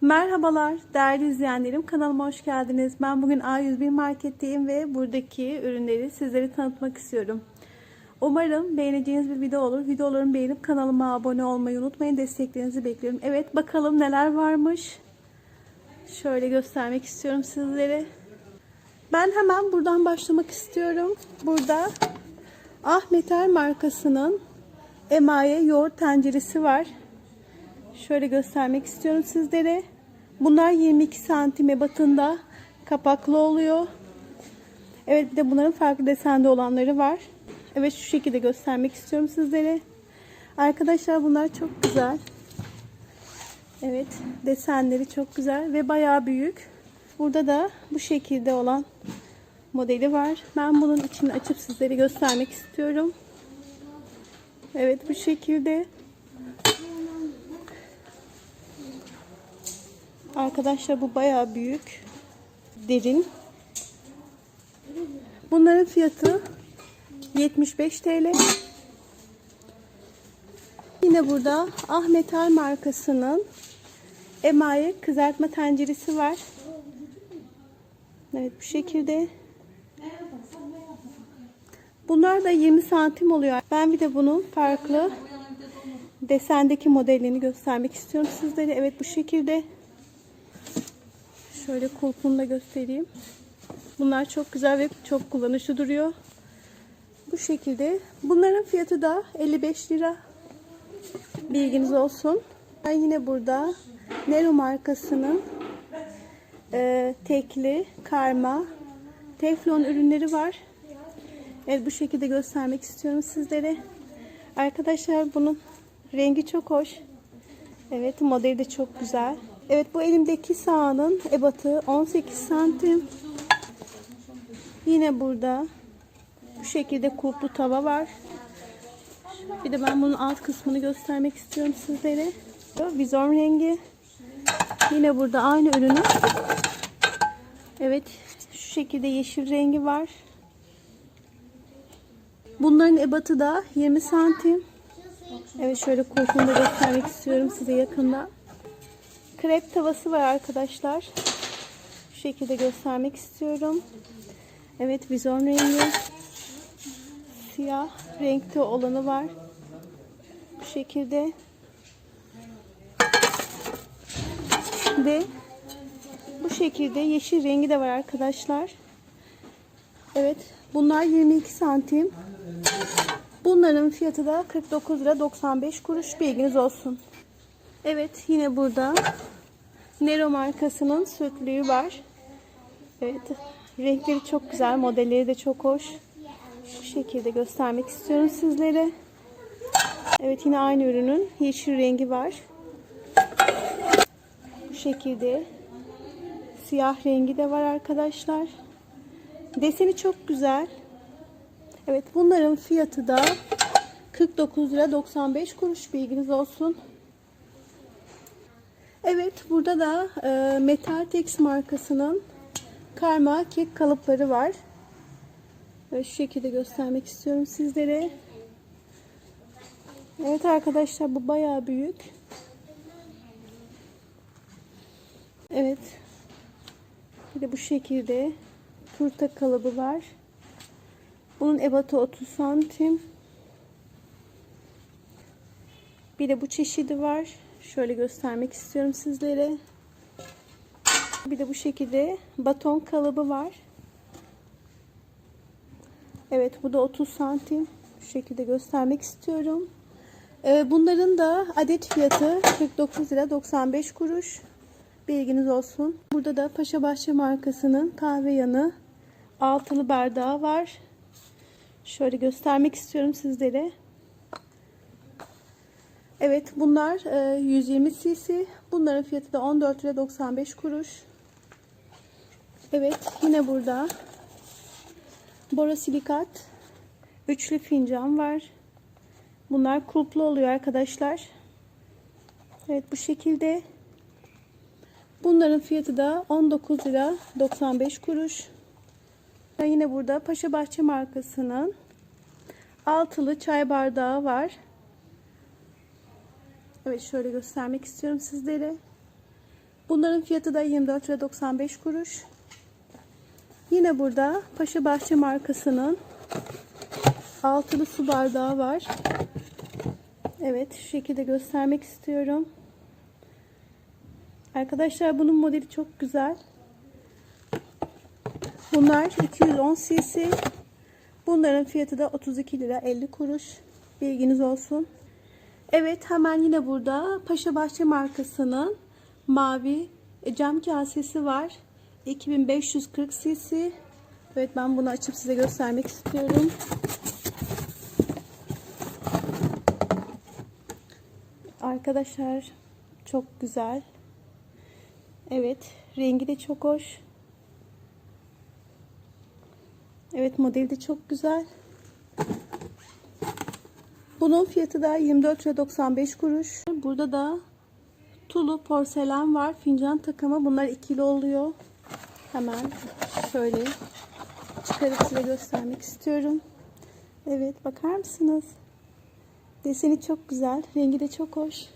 Merhabalar değerli izleyenlerim kanalıma hoş geldiniz. Ben bugün A101 marketteyim ve buradaki ürünleri sizlere tanıtmak istiyorum. Umarım beğeneceğiniz bir video olur. Videolarımı beğenip kanalıma abone olmayı unutmayın. Desteklerinizi bekliyorum. Evet bakalım neler varmış. Şöyle göstermek istiyorum sizlere. Ben hemen buradan başlamak istiyorum. Burada Ahmeter markasının emaye yoğurt tenceresi var. Şöyle göstermek istiyorum sizlere. Bunlar 22 santim ebatında kapaklı oluyor. Evet bir de bunların farklı desende olanları var. Evet şu şekilde göstermek istiyorum sizlere. Arkadaşlar bunlar çok güzel. Evet desenleri çok güzel ve bayağı büyük. Burada da bu şekilde olan modeli var. Ben bunun içini açıp sizlere göstermek istiyorum. Evet bu şekilde. Arkadaşlar bu bayağı büyük. Derin. Bunların fiyatı 75 TL. Yine burada Ahmetal markasının emaye kızartma tenceresi var. Evet bu şekilde. Bunlar da 20 santim oluyor. Ben bir de bunun farklı desendeki modelini göstermek istiyorum sizlere. Evet bu şekilde. Şöyle kulpunu da göstereyim. Bunlar çok güzel ve çok kullanışlı duruyor. Bu şekilde. Bunların fiyatı da 55 lira. Bilginiz olsun. Ben yine burada Nero markasının e, tekli, karma, teflon ürünleri var. Evet bu şekilde göstermek istiyorum sizlere. Arkadaşlar bunun rengi çok hoş. Evet modeli de çok güzel. Evet bu elimdeki sahanın ebatı 18 santim. Yine burada bu şekilde kulplu tava var. Bir de ben bunun alt kısmını göstermek istiyorum sizlere. Vizon rengi. Yine burada aynı ürünün. Evet şu şekilde yeşil rengi var. Bunların ebatı da 20 santim. Evet şöyle kulpunu da göstermek istiyorum size yakında. Krep tavası var arkadaşlar. Şu şekilde göstermek istiyorum. Evet vizon rengi. Siyah renkte olanı var. Bu şekilde. Ve bu şekilde yeşil rengi de var arkadaşlar. Evet bunlar 22 santim. Bunların fiyatı da 49 lira 95 kuruş bilginiz olsun. Evet yine burada Nero markasının sütlüğü var. Evet renkleri çok güzel modelleri de çok hoş. Şu şekilde göstermek istiyorum sizlere. Evet yine aynı ürünün yeşil rengi var. Bu şekilde siyah rengi de var arkadaşlar. Deseni çok güzel. Evet bunların fiyatı da 49 lira 95 kuruş bilginiz olsun. Evet burada da e, Metaltex markasının karma kek kalıpları var. Ve şu şekilde göstermek istiyorum sizlere. Evet arkadaşlar bu bayağı büyük. Evet. Bir de bu şekilde turta kalıbı var. Bunun ebatı 30 santim. Bir de bu çeşidi var. Şöyle göstermek istiyorum sizlere. Bir de bu şekilde baton kalıbı var. Evet bu da 30 santim. Şu şekilde göstermek istiyorum. Ee, bunların da adet fiyatı 49 lira 95 kuruş. Bilginiz olsun. Burada da Paşa Bahçe markasının kahve yanı altılı bardağı var. Şöyle göstermek istiyorum sizlere. Evet bunlar 120 cc. Bunların fiyatı da 14 lira 95 kuruş. Evet yine burada borosilikat üçlü fincan var. Bunlar kulplu oluyor arkadaşlar. Evet bu şekilde. Bunların fiyatı da 19 lira 95 kuruş. Yine burada Paşa Bahçe markasının altılı çay bardağı var. Evet şöyle göstermek istiyorum sizlere. Bunların fiyatı da 24 lira 95 kuruş. Yine burada Paşa Bahçe markasının altılı su bardağı var. Evet şu şekilde göstermek istiyorum. Arkadaşlar bunun modeli çok güzel. Bunlar 210 cc. Bunların fiyatı da 32 lira 50 kuruş. Bilginiz olsun. Evet hemen yine burada Paşa Bahçe markasının mavi cam kasesi var. 2540 cc. Evet ben bunu açıp size göstermek istiyorum. Arkadaşlar çok güzel. Evet rengi de çok hoş. Evet modeli de çok güzel. Bunun fiyatı da 24 lira 95 kuruş. Burada da tulu porselen var. Fincan takımı. Bunlar ikili oluyor. Hemen şöyle çıkarıp size göstermek istiyorum. Evet bakar mısınız? Deseni çok güzel. Rengi de çok hoş.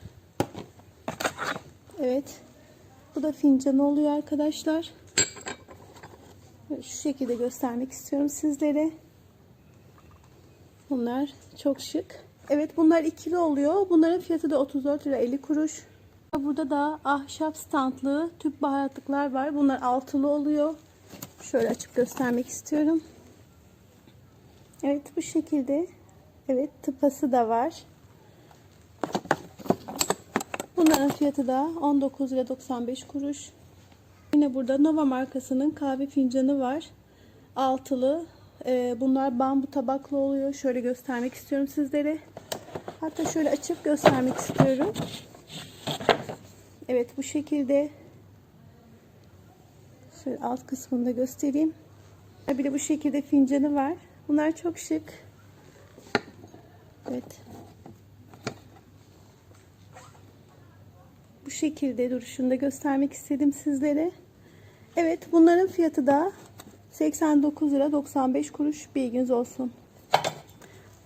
Evet. Bu da fincanı oluyor arkadaşlar. Şu şekilde göstermek istiyorum sizlere. Bunlar çok şık. Evet bunlar ikili oluyor. Bunların fiyatı da 34 lira 50 kuruş. Burada da ahşap standlı tüp baharatlıklar var. Bunlar altılı oluyor. Şöyle açıp göstermek istiyorum. Evet bu şekilde. Evet tıpası da var. Bunların fiyatı da 19 lira 95 kuruş. Yine burada Nova markasının kahve fincanı var. Altılı. Ee, bunlar bambu tabaklı oluyor. Şöyle göstermek istiyorum sizlere. Hatta şöyle açıp göstermek istiyorum. Evet bu şekilde. Şöyle alt kısmını da göstereyim. Bir de bu şekilde fincanı var. Bunlar çok şık. Evet. Bu şekilde duruşunu da göstermek istedim sizlere. Evet bunların fiyatı da 89 lira 95 kuruş bilginiz olsun.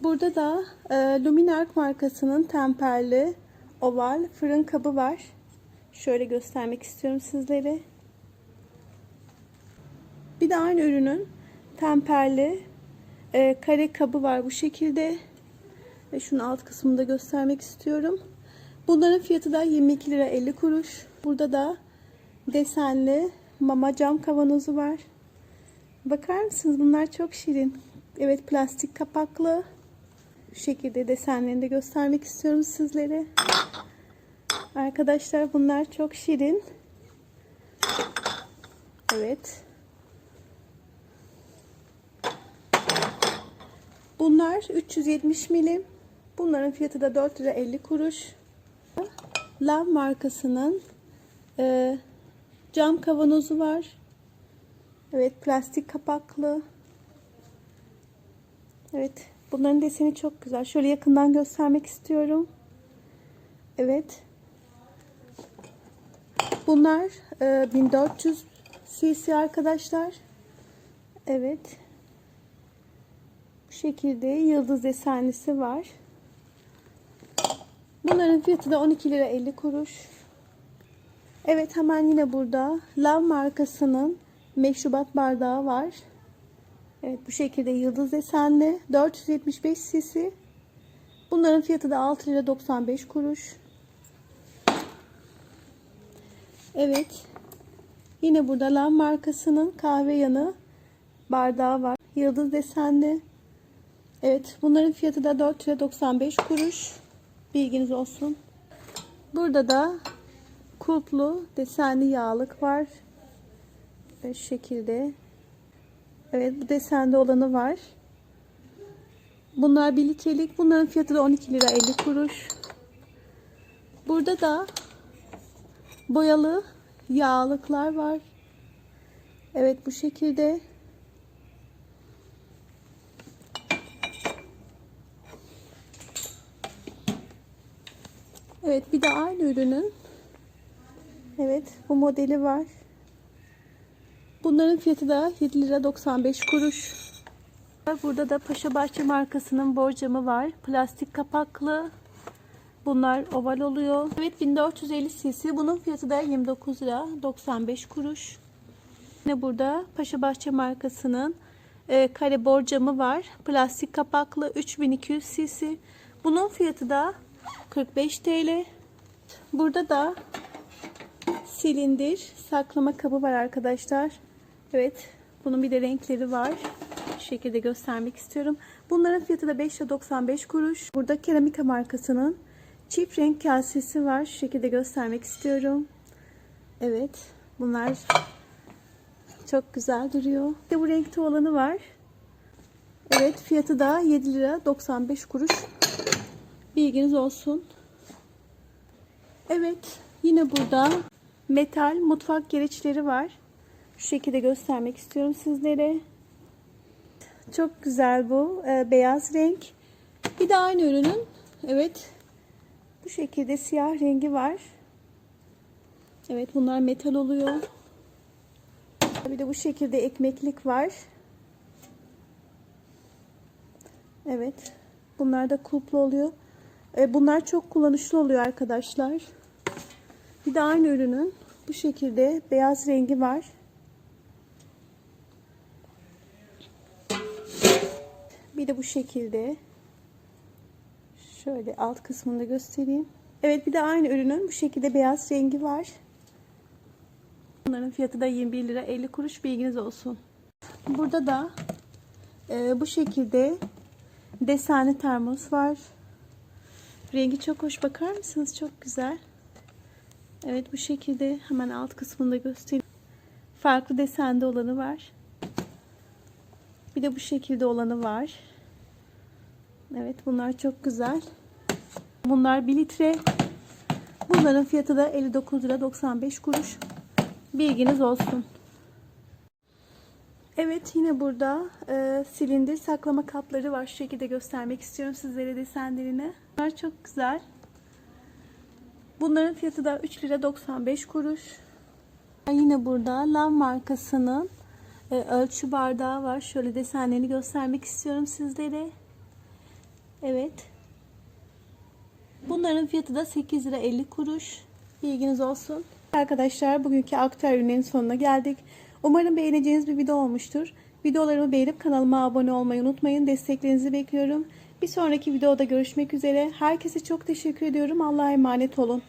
Burada da e, Luminark markasının temperli oval fırın kabı var. Şöyle göstermek istiyorum sizlere. Bir de aynı ürünün temperli e, kare kabı var bu şekilde. Ve şunun alt kısmını da göstermek istiyorum. Bunların fiyatı da 22 lira 50 kuruş. Burada da desenli mama cam kavanozu var. Bakar mısınız? Bunlar çok şirin. Evet plastik kapaklı. Şu şekilde desenlerini de göstermek istiyorum sizlere. Arkadaşlar bunlar çok şirin. Evet. Bunlar 370 milim. Bunların fiyatı da 4 lira 50 kuruş. Lav markasının e, cam kavanozu var. Evet plastik kapaklı. Evet bunların deseni çok güzel. Şöyle yakından göstermek istiyorum. Evet. Bunlar e, 1400 cc arkadaşlar. Evet. Bu şekilde yıldız desenlisi var. Bunların fiyatı da 12 lira 50 kuruş. Evet hemen yine burada Lav markasının meşrubat bardağı var. Evet bu şekilde yıldız desenli 475 cc. Bunların fiyatı da 6 lira 95 kuruş. Evet. Yine burada Lav markasının kahve yanı bardağı var. Yıldız desenli. Evet bunların fiyatı da 4 lira 95 kuruş. Bilginiz olsun. Burada da kulplu desenli yağlık var. Şu şekilde. Evet bu desende olanı var. Bunlar 1 litrelik. Bunların fiyatı da 12 lira 50 kuruş. Burada da boyalı yağlıklar var. Evet bu şekilde. Evet bir de aynı ürünün Evet bu modeli var. Bunların fiyatı da 7 lira 95 kuruş. Burada da Paşa Bahçe markasının borcamı var. Plastik kapaklı. Bunlar oval oluyor. Evet 1450 cc. Bunun fiyatı da 29 lira 95 kuruş. Yine burada Paşa Bahçe markasının e, kare borcamı var. Plastik kapaklı 3200 cc. Bunun fiyatı da 45 TL. Burada da silindir saklama kabı var arkadaşlar. Evet. Bunun bir de renkleri var. Şu şekilde göstermek istiyorum. Bunların fiyatı da 5 lira 95 kuruş. Burada Keramika markasının çift renk kasesi var. Şu şekilde göstermek istiyorum. Evet. Bunlar çok güzel duruyor. Bir de bu renkte olanı var. Evet. Fiyatı da 7 lira 95 kuruş. Bilginiz olsun. Evet. Yine burada metal mutfak gereçleri var. Şu şekilde göstermek istiyorum sizlere. Çok güzel bu. Ee, beyaz renk. Bir de aynı ürünün evet bu şekilde siyah rengi var. Evet bunlar metal oluyor. Bir de bu şekilde ekmeklik var. Evet. Bunlar da kulplu oluyor. Ee, bunlar çok kullanışlı oluyor arkadaşlar. Bir de aynı ürünün bu şekilde beyaz rengi var. De bu şekilde. Şöyle alt kısmını da göstereyim. Evet bir de aynı ürünün bu şekilde beyaz rengi var. Bunların fiyatı da 21 lira 50 kuruş bilginiz olsun. Burada da e, bu şekilde desenli termos var. Rengi çok hoş bakar mısınız? Çok güzel. Evet bu şekilde hemen alt kısmında göstereyim. Farklı desende olanı var. Bir de bu şekilde olanı var. Evet bunlar çok güzel. Bunlar 1 litre. Bunların fiyatı da 59 lira 95 kuruş. Bilginiz olsun. Evet yine burada e, silindir saklama kapları var. Şu şekilde göstermek istiyorum sizlere desenlerini. Bunlar çok güzel. Bunların fiyatı da 3 lira 95 kuruş. Yine burada Lav markasının e, ölçü bardağı var. Şöyle desenlerini göstermek istiyorum sizlere. Evet. Bunların fiyatı da 8 lira 50 kuruş. Bilginiz olsun. Arkadaşlar bugünkü aktüel ürünlerin sonuna geldik. Umarım beğeneceğiniz bir video olmuştur. Videolarımı beğenip kanalıma abone olmayı unutmayın. Desteklerinizi bekliyorum. Bir sonraki videoda görüşmek üzere. Herkese çok teşekkür ediyorum. Allah'a emanet olun.